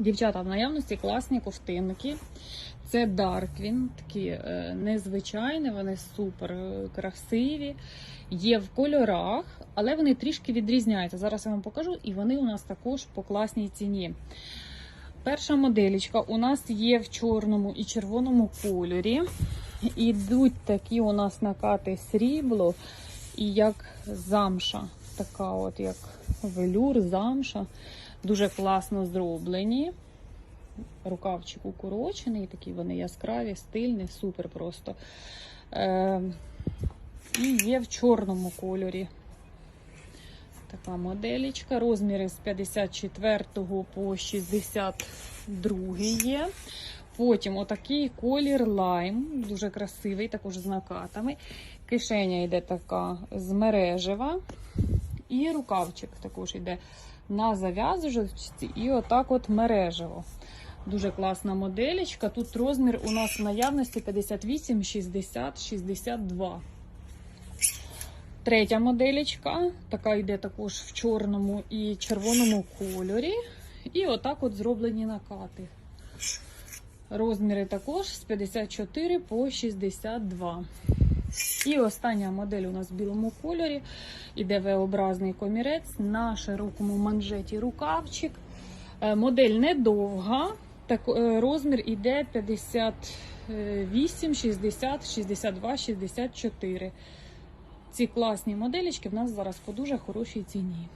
Дівчата, в наявності класні ковтинки. Це Дарквін, такі е, незвичайні, вони супер е, красиві. Є в кольорах, але вони трішки відрізняються. Зараз я вам покажу, і вони у нас також по класній ціні. Перша моделічка у нас є в чорному і червоному кольорі. Ідуть такі у нас накати срібло і як замша. Така от як велюр, замша. Дуже класно зроблені. Рукавчик укорочений, такі вони яскраві, стильні, супер просто. Е, і є в чорному кольорі. Така моделічка. Розміри з 54 по 62 є. Потім отакий колір лайм, дуже красивий, також з накатами. Кишеня йде така з мережева. І рукавчик також йде на зав'язочці і отак от мережево. Дуже класна моделечка. Тут розмір у нас в наявності 58, 60, 62. Третя моделечка. Така йде також в чорному і червоному кольорі. І отак от зроблені накати. Розміри також з 54 по 62. І остання модель у нас в білому кольорі. Іде V-образний комірець на широкому манжеті рукавчик. Е, Модель недовга. Так, е, розмір іде 58, 60, 62, 64. Ці класні моделічки в нас зараз по дуже хорошій ціні.